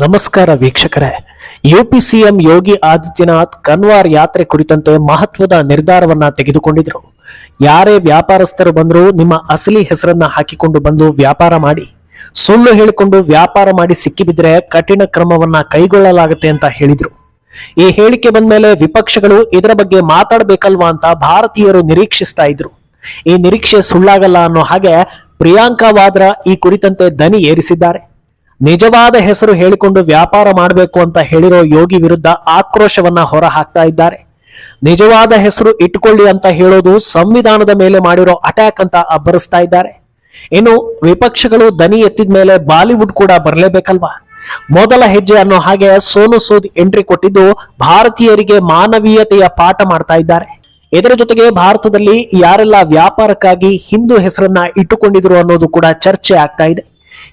ನಮಸ್ಕಾರ ವೀಕ್ಷಕರೇ. UP CM Yogi Adityanath Kanwar ಯಾತ್ರೆ ಕುರಿತಂತೆ ಮಹತ್ವದ ನಿರ್ಧಾರವನ್ನ ತೆಗೆದುಕೊಂಡಿದ್ರು. ಯಾರೇ ವ್ಯಾಪಾರಸ್ಥರು ಬಂದರೂ ನಿಮ್ಮ ಅಸಲಿ ಹೆಸರನ್ನ ಹಾಕಿಕೊಂಡು ಬಂದು ವ್ಯಾಪಾರ ಮಾಡಿ. ಸುಳ್ಳು ಹೇಳಿಕೊಂಡು ವ್ಯಾಪಾರ ಮಾಡಿ ಸಿಕ್ಕಿಬಿದ್ರೆ ಕಠಿಣ ಕ್ರಮವನ್ನ ಕೈಗೊಳ್ಳಲಾಗುತ್ತೆ ಅಂತ ಹೇಳಿದ್ರು. ಈ ಹೇಳಿಕೆ ಬಂದ ಮೇಲೆ ವಿಪಕ್ಷಗಳು ಇದರ ಬಗ್ಗೆ ಮಾತಾಡಬೇಕಲ್ವಾ ಅಂತ ಭಾರತೀಯರು ನಿರೀಕ್ಷಿಸ್ತಾ ಇದ್ರು. ಈ ನಿರೀಕ್ಷೆ ಸುಳ್ಳಾಗಲ್ಲ ಅನ್ನೋ ಹಾಗೆ ಪ್ರಿಯಾಂಕಾ ವಾದ್ರಾ ಈ ಕುರಿತಂತೆ ದನಿ ಏರಿಸಿದ್ದಾರೆ. ನಿಜವಾದ ಹೆಸರು ಹೇಳಿಕೊಂಡು ವ್ಯಾಪಾರ ಮಾಡಬೇಕು ಅಂತ ಹೇಳಿರೋ ಯೋಗಿ ವಿರುದ್ಧ ಆಕ್ರೋಶವನ್ನ ಹೊರ ಹಾಕ್ತಾ ಇದ್ದಾರೆ. ನಿಜವಾದ ಹೆಸರು ಇಟ್ಕೊಳ್ಳಿ ಅಂತ ಹೇಳೋದು ಸಂವಿಧಾನದ ಮೇಲೆ ಮಾಡಿರೋ ಅಟ್ಯಾಕ್ ಅಂತ ಅಬ್ಬರಿಸ್ತಾ ಇದ್ದಾರೆ. ಇನ್ನು ವಿಪಕ್ಷಗಳು ದನಿ ಎತ್ತಿದ ಮೇಲೆ ಬಾಲಿವುಡ್ ಕೂಡ ಬರಲೇಬೇಕಲ್ವಾ? ಮೊದಲ ಹೆಜ್ಜೆ ಅನ್ನೋ ಹಾಗೆ ಸೋನು ಸೂದ್ ಎಂಟ್ರಿ ಕೊಟ್ಟಿದ್ದು ಭಾರತೀಯರಿಗೆ ಮಾನವೀಯತೆಯ ಪಾಠ ಮಾಡ್ತಾ ಇದ್ದಾರೆ. ಇದರ ಜೊತೆಗೆ ಭಾರತದಲ್ಲಿ ಯಾರೆಲ್ಲ ವ್ಯಾಪಾರಕ್ಕಾಗಿ ಹಿಂದೂ ಹೆಸರನ್ನ ಇಟ್ಟುಕೊಂಡಿದ್ರು ಅನ್ನೋದು ಕೂಡ ಚರ್ಚೆ ಆಗ್ತಾ ಇದೆ.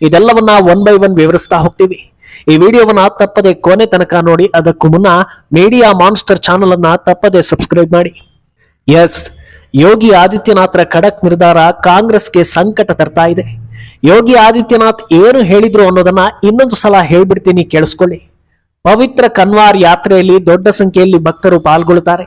ಇದೆಲ್ಲವನ್ನ ಒನ್ ಬೈ ಒನ್ ವಿವರಿಸ್ತಾ ಹೋಗ್ತೀವಿ. ಈ ವಿಡಿಯೋವನ್ನ ತಪ್ಪದೆ ಕೊನೆ ತನಕ ನೋಡಿ, ಅದಕ್ಕೂ ಮುನ್ನ ಮೀಡಿಯಾ ಮಾನ್ಸ್ಟರ್ ಚಾನಲ್ ಅನ್ನ ತಪ್ಪದೆ ಸಬ್ಸ್ಕ್ರೈಬ್ ಮಾಡಿ. ಎಸ್ ಯೋಗಿ ಆದಿತ್ಯನಾಥ್ರ ಖಡಕ್ ನಿರ್ಧಾರ ಕಾಂಗ್ರೆಸ್ಗೆ ಸಂಕಟ ತರ್ತಾ ಇದೆ. ಯೋಗಿ ಆದಿತ್ಯನಾಥ್ ಏನು ಹೇಳಿದ್ರು ಅನ್ನೋದನ್ನ ಇನ್ನೊಂದು ಸಲ ಹೇಳ್ಬಿಡ್ತೀನಿ ಕೇಳಿಸ್ಕೊಳ್ಳಿ. ಪವಿತ್ರ ಕನ್ವಾರ್ ಯಾತ್ರೆಯಲ್ಲಿ ದೊಡ್ಡ ಸಂಖ್ಯೆಯಲ್ಲಿ ಭಕ್ತರು ಪಾಲ್ಗೊಳ್ಳುತ್ತಾರೆ.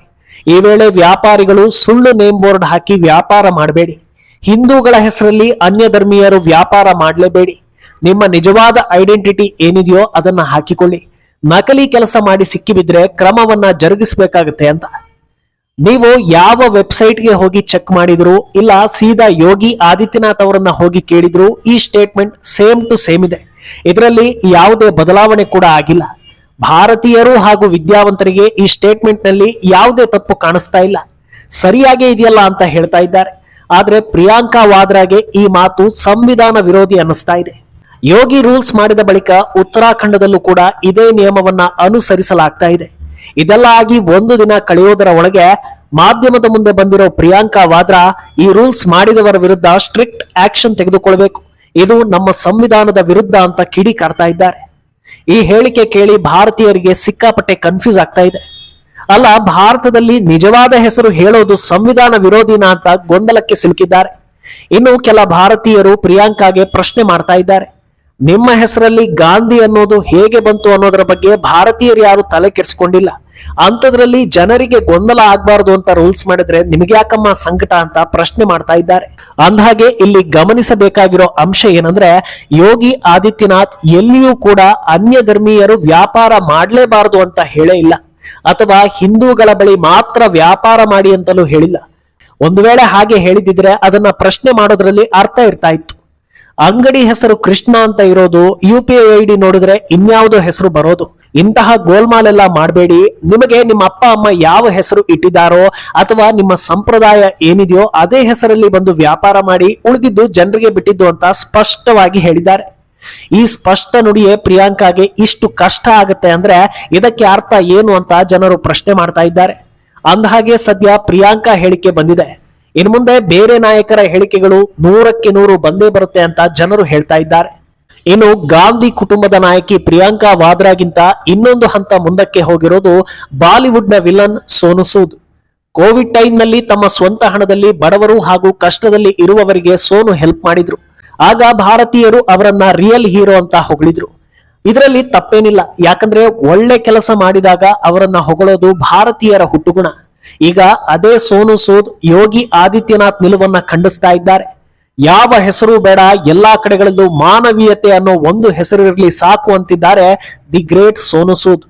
ಈ ವೇಳೆ ವ್ಯಾಪಾರಿಗಳು ಸುಳ್ಳು ನೇಮ್ ಬೋರ್ಡ್ ಹಾಕಿ ವ್ಯಾಪಾರ ಮಾಡಬೇಡಿ. ಹಿಂದೂಗಳ ಹೆಸರಲ್ಲಿ ಅನ್ಯ ಧರ್ಮೀಯರು ವ್ಯಾಪಾರ ಮಾಡಲೇಬೇಡಿ. ನಿಮ್ಮ ನಿಜವಾದ ಐಡೆಂಟಿಟಿ ಏನಿದೆಯೋ ಅದನ್ನ ಹಾಕಿಕೊಳ್ಳಿ. ನಕಲಿ ಕೆಲಸ ಮಾಡಿ ಸಿಕ್ಕಿಬಿದ್ರೆ ಕ್ರಮವನ್ನ ಜರುಗಿಸಬೇಕಾಗತ್ತೆ ಅಂತ. ನೀವು ಯಾವ ವೆಬ್ಸೈಟ್ಗೆ ಹೋಗಿ ಚೆಕ್ ಮಾಡಿದ್ರು ಇಲ್ಲ ಸೀದಾ ಯೋಗಿ ಆದಿತ್ಯನಾಥ್ ಅವರನ್ನ ಹೋಗಿ ಕೇಳಿದ್ರು ಈ ಸ್ಟೇಟ್ಮೆಂಟ್ ಸೇಮ್ ಟು ಸೇಮ್ ಇದೆ. ಇದರಲ್ಲಿ ಯಾವುದೇ ಬದಲಾವಣೆ ಕೂಡ ಆಗಿಲ್ಲ. ಭಾರತೀಯರು ಹಾಗೂ ವಿದ್ಯಾವಂತರಿಗೆ ಈ ಸ್ಟೇಟ್ಮೆಂಟ್ನಲ್ಲಿ ಯಾವುದೇ ತಪ್ಪು ಕಾಣಿಸ್ತಾ ಇಲ್ಲ. ಸರಿಯಾಗೇ ಇದೆಯಲ್ಲ ಅಂತ ಹೇಳ್ತಾ ಇದ್ದಾರೆ. ಆದ್ರೆ ಪ್ರಿಯಾಂಕಾ ವಾದ್ರಾಗೆ ಈ ಮಾತು ಸಂವಿಧಾನ ವಿರೋಧಿ ಅನ್ನಿಸ್ತಾ ಇದೆ. ಯೋಗಿ ರೂಲ್ಸ್ ಮಾಡಿದ ಬಳಿಕ ಉತ್ತರಾಖಂಡದಲ್ಲೂ ಕೂಡ ಇದೇ ನಿಯಮವನ್ನ ಅನುಸರಿಸಲಾಗ್ತಾ ಇದೆ. ಇದೆಲ್ಲ ಆಗಿ ಒಂದು ದಿನ ಕಳೆಯೋದರ ಒಳಗೆ ಮಾಧ್ಯಮದ ಮುಂದೆ ಬಂದಿರೋ ಪ್ರಿಯಾಂಕಾ ವಾದ್ರಾ ಈ ರೂಲ್ಸ್ ಮಾಡಿದವರ ವಿರುದ್ಧ ಸ್ಟ್ರಿಕ್ಟ್ ಆಕ್ಷನ್ ತೆಗೆದುಕೊಳ್ಬೇಕು. ಇದು ನಮ್ಮ ಸಂವಿಧಾನದ ವಿರುದ್ಧ ಅಂತ ಕಿಡಿಕಾರ್ತಾ ಇದ್ದಾರೆ. ಈ ಹೇಳಿಕೆ ಕೇಳಿ ಭಾರತೀಯರಿಗೆ ಸಿಕ್ಕಾಪಟ್ಟೆ ಕನ್ಫ್ಯೂಸ್ ಆಗ್ತಾ ಇದೆ. ಅಲ್ಲ, ಭಾರತದಲ್ಲಿ ನಿಜವಾದ ಹೆಸರು ಹೇಳೋದು ಸಂವಿಧಾನ ವಿರೋಧಿನ ಅಂತ ಗೊಂದಲಕ್ಕೆ ಸಿಲುಕಿದ್ದಾರೆ. ಇನ್ನು ಕೆಲ ಭಾರತೀಯರು ಪ್ರಿಯಾಂಕಾಗೆ ಪ್ರಶ್ನೆ ಮಾಡ್ತಾ ಇದ್ದಾರೆ. ನಿಮ್ಮ ಹೆಸರಲ್ಲಿ ಗಾಂಧಿ ಅನ್ನೋದು ಹೇಗೆ ಬಂತು ಅನ್ನೋದರ ಬಗ್ಗೆ ಭಾರತೀಯರು ಯಾರು ತಲೆ ಕೆಡಿಸ್ಕೊಂಡಿಲ್ಲ. ಅಂಥದ್ರಲ್ಲಿ ಜನರಿಗೆ ಗೊಂದಲ ಆಗ್ಬಾರ್ದು ಅಂತ ರೂಲ್ಸ್ ಮಾಡಿದ್ರೆ ನಿಮಗೆ ಯಾಕಮ್ಮ ಸಂಕಟ ಅಂತ ಪ್ರಶ್ನೆ ಮಾಡ್ತಾ ಇದ್ದಾರೆ. ಅಂದಹಾಗೆ ಇಲ್ಲಿ ಗಮನಿಸಬೇಕಾಗಿರೋ ಅಂಶ ಏನಂದ್ರೆ, ಯೋಗಿ ಆದಿತ್ಯನಾಥ್ ಎಲ್ಲಿಯೂ ಕೂಡ ಅನ್ಯ ಧರ್ಮೀಯರು ವ್ಯಾಪಾರ ಮಾಡಲೇಬಾರದು ಅಂತ ಹೇಳೇ ಇಲ್ಲ. ಅಥವಾ ಹಿಂದೂಗಳ ಬಳಿ ಮಾತ್ರ ವ್ಯಾಪಾರ ಮಾಡಿ ಅಂತಲೂ ಹೇಳಿಲ್ಲ. ಒಂದು ವೇಳೆ ಹಾಗೆ ಹೇಳಿದಿದ್ರೆ ಅದನ್ನ ಪ್ರಶ್ನೆ ಮಾಡೋದ್ರಲ್ಲಿ ಅರ್ಥ ಇರ್ತಾ ಇತ್ತು. ಅಂಗಡಿ ಹೆಸರು ಕೃಷ್ಣ ಅಂತ ಇರೋದು ಯು ಪಿ ಐ ಡಿ ನೋಡಿದ್ರೆ ಇನ್ಯಾವುದೋ ಹೆಸರು ಬರೋದು. ಇಂತಹ ಗೋಲ್ಮಾಲೆಲ್ಲ ಮಾಡಬೇಡಿ. ನಿಮಗೆ ನಿಮ್ಮ ಅಪ್ಪ, ಅಮ್ಮ ಯಾವ ಹೆಸರು ಇಟ್ಟಿದ್ದಾರೋ ಅಥವಾ ನಿಮ್ಮ ಸಂಪ್ರದಾಯ ಏನಿದೆಯೋ ಅದೇ ಹೆಸರಲ್ಲಿ ಬಂದು ವ್ಯಾಪಾರ ಮಾಡಿ ಉಳಿದಿದ್ದು ಜನರಿಗೆ ಬಿಟ್ಟಿದ್ದು ಅಂತ ಸ್ಪಷ್ಟವಾಗಿ ಹೇಳಿದ್ದಾರೆ. ಈ ಸ್ಪಷ್ಟ ನುಡಿಯೇ ಪ್ರಿಯಾಂಕಾಗೆ ಇಷ್ಟು ಕಷ್ಟ ಆಗುತ್ತೆ ಅಂದ್ರೆ ಇದಕ್ಕೆ ಅರ್ಥ ಏನು ಅಂತ ಜನರು ಪ್ರಶ್ನೆ ಮಾಡ್ತಾ ಇದ್ದಾರೆ. ಅಂದಹಾಗೆ ಸದ್ಯ ಪ್ರಿಯಾಂಕಾ ಹೇಳಿಕೆ ಬಂದಿದೆ. ಇನ್ನು ಮುಂದೆ ಬೇರೆ ನಾಯಕರ ಹೇಳಿಕೆಗಳು ನೂರಕ್ಕೆ ನೂರು ಬಂದೇ ಬರುತ್ತೆ ಅಂತ ಜನರು ಹೇಳ್ತಾ ಇದ್ದಾರೆ. ಇನ್ನು ಗಾಂಧಿ ಕುಟುಂಬದ ನಾಯಕಿ ಪ್ರಿಯಾಂಕಾ ವಾದ್ರಾಗಿಂತ ಇನ್ನೊಂದು ಹಂತ ಮುಂದಕ್ಕೆ ಹೋಗಿರೋದು ಬಾಲಿವುಡ್ನ ವಿಲನ್ ಸೋನು ಸೂದ್. ಕೋವಿಡ್ ಟೈಮ್ನಲ್ಲಿ ತಮ್ಮ ಸ್ವಂತ ಹಣದಲ್ಲಿ ಬಡವರು ಹಾಗೂ ಕಷ್ಟದಲ್ಲಿ ಇರುವವರಿಗೆ ಸೋನು ಹೆಲ್ಪ್ ಮಾಡಿದ್ರು. ಆಗ ಭಾರತೀಯರು ಅವರನ್ನ ರಿಯಲ್ ಹೀರೋ ಅಂತ ಹೊಗಳಿದ್ರು. ಇದರಲ್ಲಿ ತಪ್ಪೇನಿಲ್ಲ. ಯಾಕಂದ್ರೆ ಒಳ್ಳೆ ಕೆಲಸ ಮಾಡಿದಾಗ ಅವರನ್ನ ಹೊಗಳೋದು ಭಾರತೀಯರ ಹುಟ್ಟುಗುಣ. ಈಗ ಅದೇ ಸೋನು ಸೂದ್, ಯೋಗಿ ಆದಿತ್ಯನಾಥ್ ನಿಲುವನ್ನ ಖಂಡಿಸ್ತಾ ಇದ್ದಾರೆ. ಯಾವ ಹೆಸರು ಬೇಡ, ಎಲ್ಲಾ ಕಡೆಗಳಲ್ಲೂ ಮಾನವೀಯತೆ ಅನ್ನೋ ಒಂದು ಹೆಸರಿರಲಿ ಸಾಕು ಅಂತಿದ್ದಾರೆ ದಿ ಗ್ರೇಟ್ ಸೋನು ಸೂದ್.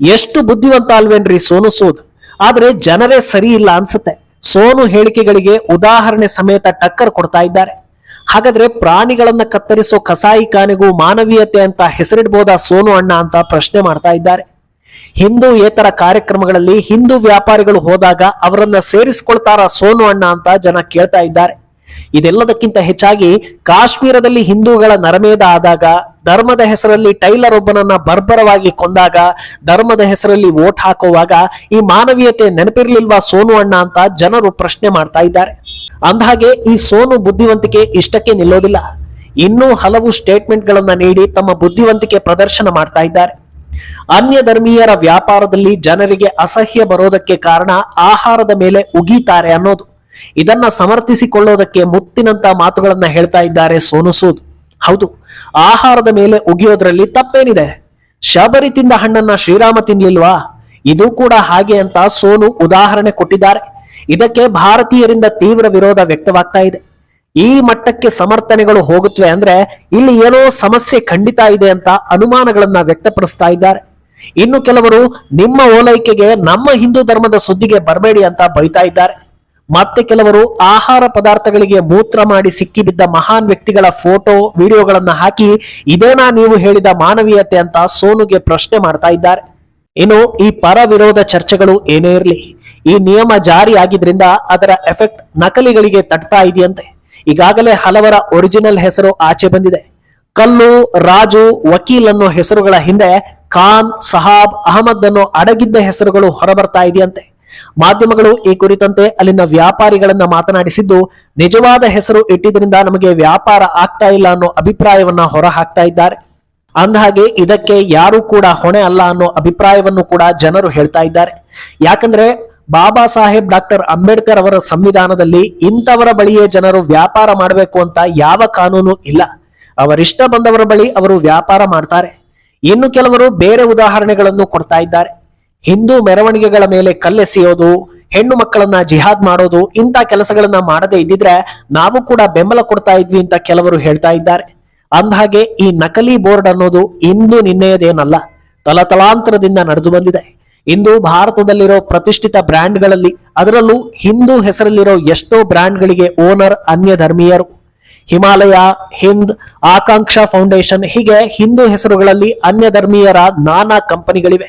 ಎಷ್ಟು ಬುದ್ಧಿವಂತ ಅಲ್ವೇನ್ರಿ ಸೋನು ಸೂದ್? ಆದ್ರೆ ಜನರೇ ಸರಿ ಇಲ್ಲ ಅನ್ಸುತ್ತೆ. ಸೋನು ಹೇಳಿಕೆಗಳಿಗೆ ಉದಾಹರಣೆ ಸಮೇತ ಟಕ್ಕರ್ ಕೊಡ್ತಾ ಇದ್ದಾರೆ. ಹಾಗಾದ್ರೆ ಪ್ರಾಣಿಗಳನ್ನ ಕತ್ತರಿಸೋ ಕಸಾಯಿಖಾನೆಗೂ ಮಾನವೀಯತೆ ಅಂತ ಹೆಸರಿಡ್ಬೋದಾ ಸೋನು ಅಣ್ಣ ಅಂತ ಪ್ರಶ್ನೆ ಮಾಡ್ತಾ ಇದ್ದಾರೆ. ಹಿಂದೂ ಏತರ ಕಾರ್ಯಕ್ರಮಗಳಲ್ಲಿ ಹಿಂದೂ ವ್ಯಾಪಾರಿಗಳು ಹೋದಾಗ ಅವರನ್ನ ಸೇರಿಸಿಕೊಳ್ತಾರ ಸೋನು ಅಣ್ಣ ಅಂತ ಜನ ಕೇಳ್ತಾ ಇದ್ದಾರೆ. ಇದೆಲ್ಲದಕ್ಕಿಂತ ಹೆಚ್ಚಾಗಿ ಕಾಶ್ಮೀರದಲ್ಲಿ ಹಿಂದೂಗಳ ನರಮೇಧ ಆದಾಗ ಧರ್ಮದ ಹೆಸರಲ್ಲಿ ಟೈಲರ್ ಒಬ್ಬನನ್ನ ಬರ್ಬರವಾಗಿ ಕೊಂದಾಗ ಧರ್ಮದ ಹೆಸರಲ್ಲಿ ವೋಟ್ ಹಾಕುವಾಗ ಈ ಮಾನವೀಯತೆ ನೆನಪಿರ್ಲಿಲ್ವಾ ಸೋನು ಅಣ್ಣ ಅಂತ ಜನರು ಪ್ರಶ್ನೆ ಮಾಡ್ತಾ ಇದ್ದಾರೆ. ಅಂದಹಾಗೆ, ಈ ಸೋನು ಬುದ್ಧಿವಂತಿಕೆ ಇಷ್ಟಕ್ಕೆ ನಿಲ್ಲೋದಿಲ್ಲ. ಇನ್ನೂ ಹಲವು ಸ್ಟೇಟ್ಮೆಂಟ್ ಗಳನ್ನ ನೀಡಿ ತಮ್ಮ ಬುದ್ಧಿವಂತಿಕೆ ಪ್ರದರ್ಶನ ಮಾಡ್ತಾ ಇದ್ದಾರೆ. ಅನ್ಯ ಧರ್ಮೀಯರ ವ್ಯಾಪಾರದಲ್ಲಿ ಜನರಿಗೆ ಅಸಹ್ಯ ಬರೋದಕ್ಕೆ ಕಾರಣ ಆಹಾರದ ಮೇಲೆ ಉಗೀತಾರೆ ಅನ್ನೋದು. ಇದನ್ನ ಸಮರ್ಥಿಸಿಕೊಳ್ಳೋದಕ್ಕೆ ಮುತ್ತಿನಂತ ಮಾತುಗಳನ್ನ ಹೇಳ್ತಾ ಇದ್ದಾರೆ ಸೋನು ಸೂದ್. ಹೌದು, ಆಹಾರದ ಮೇಲೆ ಉಗಿಯೋದ್ರಲ್ಲಿ ತಪ್ಪೇನಿದೆ. ಶಬರಿ ತಿಂದ ಹಣ್ಣನ್ನ ಶ್ರೀರಾಮ ತಿನ್ಲಿಲ್ವಾ? ಇದು ಕೂಡ ಹಾಗೆ ಅಂತ ಸೋನು ಉದಾಹರಣೆ ಕೊಟ್ಟಿದ್ದಾರೆ. ಇದಕ್ಕೆ ಭಾರತೀಯರಿಂದ ತೀವ್ರ ವಿರೋಧ ವ್ಯಕ್ತವಾಗ್ತಾ ಇದೆ. ಈ ಮಟ್ಟಕ್ಕೆ ಸಮರ್ಥನೆಗಳು ಹೋಗುತ್ತವೆ ಅಂದ್ರೆ ಇಲ್ಲಿ ಏನೋ ಸಮಸ್ಯೆ ಖಂಡಿತ ಇದೆ ಅಂತ ಅನುಮಾನಗಳನ್ನ ವ್ಯಕ್ತಪಡಿಸ್ತಾ ಇದ್ದಾರೆ. ಇನ್ನು ಕೆಲವರು ನಿಮ್ಮ ಓಲೈಕೆಗೆ ನಮ್ಮ ಹಿಂದೂ ಧರ್ಮದ ಸುದ್ದಿಗೆ ಬರಬೇಡಿ ಅಂತ ಬೈತಾ ಇದ್ದಾರೆ. ಮತ್ತೆ ಕೆಲವರು ಆಹಾರ ಪದಾರ್ಥಗಳಿಗೆ ಮೂತ್ರ ಮಾಡಿ ಸಿಕ್ಕಿಬಿದ್ದ ಮಹಾನ್ ವ್ಯಕ್ತಿಗಳ ಫೋಟೋ, ವಿಡಿಯೋಗಳನ್ನ ಹಾಕಿ ಇದೇನಾ ನೀವು ಹೇಳಿದ ಮಾನವೀಯತೆ ಅಂತ ಸೋನುಗೆ ಪ್ರಶ್ನೆ ಮಾಡ್ತಾ ಇದ್ದಾರೆ. ಇನ್ನು ಈ ಪರ ವಿರೋಧ ಚರ್ಚೆಗಳು ಏನೇ ಇರಲಿ. ಈ ನಿಯಮ ಜಾರಿ ಆಗಿದ್ರಿಂದ ಅದರ ಎಫೆಕ್ಟ್ ನಕಲಿಗಳಿಗೆ ತಟ್ತಾ ಇದೆಯಂತೆ. ಈಗಾಗಲೇ ಹಲವರ ಒರಿಜಿನಲ್ ಹೆಸರು ಆಚೆ ಬಂದಿದೆ. ಕಲ್ಲು, ರಾಜು, ವಕೀಲ್ ಅನ್ನೋ ಹೆಸರುಗಳ ಹಿಂದೆ ಖಾನ್, ಸಹಾಬ್, ಅಹಮದ್ ಅನ್ನೋ ಅಡಗಿದ್ದ ಹೆಸರುಗಳು ಹೊರಬರ್ತಾ ಇದೆಯಂತೆ. ಮಾಧ್ಯಮಗಳು ಈ ಕುರಿತಂತೆ ಅಲ್ಲಿನ ವ್ಯಾಪಾರಿಗಳನ್ನ ಮಾತನಾಡಿಸಿದ್ದು, ನಿಜವಾದ ಹೆಸರು ಇಟ್ಟಿದ್ರಿಂದ ನಮಗೆ ವ್ಯಾಪಾರ ಆಗ್ತಾ ಇಲ್ಲ ಅನ್ನೋ ಅಭಿಪ್ರಾಯವನ್ನ ಹೊರ ಹಾಕ್ತಾ ಇದ್ದಾರೆ. ಅಂದಹಾಗೆ ಇದಕ್ಕೆ ಯಾರು ಕೂಡ ಹೊಣೆ ಅಲ್ಲ ಅನ್ನೋ ಅಭಿಪ್ರಾಯವನ್ನು ಕೂಡ ಜನರು ಹೇಳ್ತಾ ಇದ್ದಾರೆ. ಯಾಕಂದ್ರೆ ಬಾಬಾ ಸಾಹೇಬ್ ಡಾಕ್ಟರ್ ಅಂಬೇಡ್ಕರ್ ಅವರ ಸಂವಿಧಾನದಲ್ಲಿ ಇಂಥವರ ಬಳಿಯೇ ಜನರು ವ್ಯಾಪಾರ ಮಾಡಬೇಕು ಅಂತ ಯಾವ ಕಾನೂನು ಇಲ್ಲ. ಅವರಿಷ್ಟ ಬಂದವರ ಬಳಿ ಅವರು ವ್ಯಾಪಾರ ಮಾಡ್ತಾರೆ. ಇನ್ನು ಕೆಲವರು ಬೇರೆ ಉದಾಹರಣೆಗಳನ್ನು ಕೊಡ್ತಾ ಇದ್ದಾರೆ. ಹಿಂದೂ ಮೆರವಣಿಗೆಗಳ ಮೇಲೆ ಕಲ್ಲೆಸೆಯೋದು ಹೆಣ್ಣು ಮಕ್ಕಳನ್ನ ಜಿಹಾದ್ ಮಾಡೋದು, ಇಂಥ ಕೆಲಸಗಳನ್ನ ಮಾಡದೇ ಇದ್ದಿದ್ರೆ ನಾವು ಕೂಡ ಬೆಂಬಲ ಕೊಡ್ತಾ ಇದ್ವಿ ಅಂತ ಕೆಲವರು ಹೇಳ್ತಾ ಇದ್ದಾರೆ. ಅಂದಹಾಗೆ ಈ ನಕಲಿ ಬೋರ್ಡ್ ಅನ್ನೋದು ಇಂದು ನಿನ್ನೆಯದೇನಲ್ಲ, ತಲತಲಾಂತರದಿಂದ ನಡೆದು ಬಂದಿದೆ. ಇಂದು ಭಾರತದಲ್ಲಿರೋ ಪ್ರತಿಷ್ಠಿತ ಬ್ರ್ಯಾಂಡ್ಗಳಲ್ಲಿ ಅದರಲ್ಲೂ ಹಿಂದೂ ಹೆಸರಲ್ಲಿರೋ ಎಷ್ಟೋ ಬ್ರ್ಯಾಂಡ್ಗಳಿಗೆ ಓನರ್ ಅನ್ಯ ಧರ್ಮೀಯರು. ಹಿಮಾಲಯ, ಹಿಂದ್, ಆಕಾಂಕ್ಷಾ ಫೌಂಡೇಶನ್ ಹೀಗೆ ಹಿಂದೂ ಹೆಸರುಗಳಲ್ಲಿ ಅನ್ಯ ಧರ್ಮೀಯರ ನಾನಾ ಕಂಪನಿಗಳಿವೆ.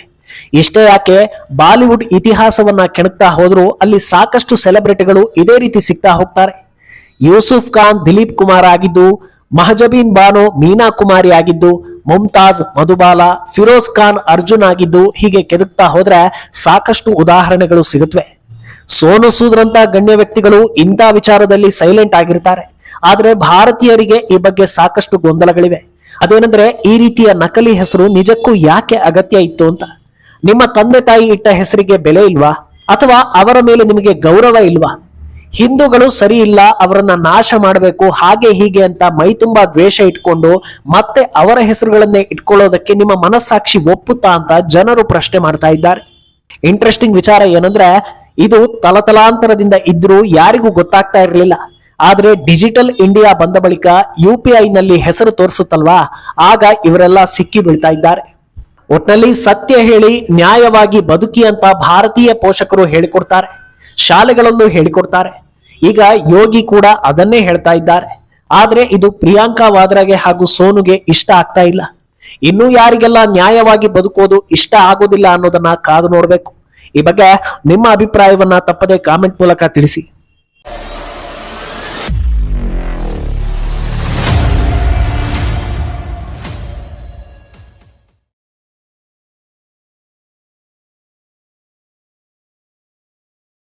ಇಷ್ಟೇ ಯಾಕೆ, ಬಾಲಿವುಡ್ ಇತಿಹಾಸವನ್ನ ಕೆಣಕ್ತಾ ಹೋದ್ರೂ ಅಲ್ಲಿ ಸಾಕಷ್ಟು ಸೆಲೆಬ್ರಿಟಿಗಳು ಇದೇ ರೀತಿ ಸಿಗ್ತಾ ಹೋಗ್ತಾರೆ. ಯೂಸುಫ್ ಖಾನ್ ದಿಲೀಪ್ ಕುಮಾರ್ ಆಗಿದ್ದು, ಮಹಜಬೀನ್ ಬಾನು ಮೀನಾ ಕುಮಾರಿ ಆಗಿದ್ದು ಮುಮ್ತಾಜ್ ಮಧುಬಾಲ ಫಿರೋಜ್ ಖಾನ್ ಅರ್ಜುನ್ ಆಗಿದ್ದು ಹೀಗೆ ಕೆದಕ್ತಾ ಹೋದ್ರೆ ಸಾಕಷ್ಟು ಉದಾಹರಣೆಗಳು ಸಿಗುತ್ತವೆ ಸೋನು ಸೂದ್ರಂತ ಗಣ್ಯ ವ್ಯಕ್ತಿಗಳು ಇಂಥ ವಿಚಾರದಲ್ಲಿ ಸೈಲೆಂಟ್ ಆಗಿರ್ತಾರೆ. ಆದ್ರೆ ಭಾರತೀಯರಿಗೆ ಈ ಬಗ್ಗೆ ಸಾಕಷ್ಟು ಗೊಂದಲಗಳಿವೆ. ಅದೇನೆಂದ್ರೆ ಈ ರೀತಿಯ ನಕಲಿ ಹೆಸರು ನಿಜಕ್ಕೂ ಯಾಕೆ ಅಗತ್ಯ ಇತ್ತು ಅಂತ. ನಿಮ್ಮ ತಂದೆ ತಾಯಿ ಇಟ್ಟ ಹೆಸರಿಗೆ ಬೆಲೆ ಇಲ್ವಾ? ಅಥವಾ ಅವರ ಮೇಲೆ ನಿಮಗೆ ಗೌರವ ಇಲ್ವಾ? ಹಿಂದೂಗಳು ಸರಿ ಇಲ್ಲ, ಅವರನ್ನ ನಾಶ ಮಾಡಬೇಕು, ಹಾಗೆ ಹೀಗೆ ಅಂತ ಮೈ ತುಂಬಾ ದ್ವೇಷ ಇಟ್ಕೊಂಡು ಮತ್ತೆ ಅವರ ಹೆಸರುಗಳನ್ನೇ ಇಟ್ಕೊಳ್ಳೋದಕ್ಕೆ ನಿಮ್ಮ ಮನಸ್ಸಾಕ್ಷಿ ಒಪ್ಪುತ್ತಾ ಅಂತ ಜನರು ಪ್ರಶ್ನೆ ಮಾಡ್ತಾ ಇದ್ದಾರೆ. ಇಂಟ್ರೆಸ್ಟಿಂಗ್ ವಿಚಾರ ಏನಂದ್ರೆ, ಇದು ತಲತಲಾಂತರದಿಂದ ಇದ್ರೂ ಯಾರಿಗೂ ಗೊತ್ತಾಗ್ತಾ ಇರಲಿಲ್ಲ. ಆದ್ರೆ ಡಿಜಿಟಲ್ ಇಂಡಿಯಾ ಬಂದ ಬಳಿಕ ಯು ಪಿ ಹೆಸರು ತೋರಿಸುತ್ತಲ್ವಾ? ಆಗ ಇವರೆಲ್ಲ ಸಿಕ್ಕಿ ಬೀಳ್ತಾ ಇದ್ದಾರೆ. ಒಟ್ನಲ್ಲಿ ಸತ್ಯ ಹೇಳಿ ನ್ಯಾಯವಾಗಿ ಬದುಕಿ ಅಂತ ಭಾರತೀಯ ಪೋಷಕರು ಹೇಳಿಕೊಡ್ತಾರೆ. ಶಾಲೆಗಳಲ್ಲೂ ಹೇಳಿಕೊಡ್ತಾರೆ. ಈಗ ಯೋಗಿ ಕೂಡ ಅದನ್ನೇ ಹೇಳ್ತಾ ಇದ್ದಾರೆ. ಆದ್ರೆ ಇದು ಪ್ರಿಯಾಂಕಾ ವಾದ್ರಾಗೆ ಹಾಗೂ ಸೋನುಗೆ ಇಷ್ಟ ಆಗ್ತಾ ಇಲ್ಲ. ಇನ್ನು ಯಾರಿಗೆಲ್ಲ ನ್ಯಾಯವಾಗಿ ಬದುಕೋದು ಇಷ್ಟ ಆಗೋದಿಲ್ಲ ಅನ್ನೋದನ್ನ ಕಾದು ನೋಡ್ಬೇಕು. ಈ ಬಗ್ಗೆ ನಿಮ್ಮ ಅಭಿಪ್ರಾಯವನ್ನ ತಪ್ಪದೆ ಕಾಮೆಂಟ್ ಮೂಲಕ ತಿಳಿಸಿ.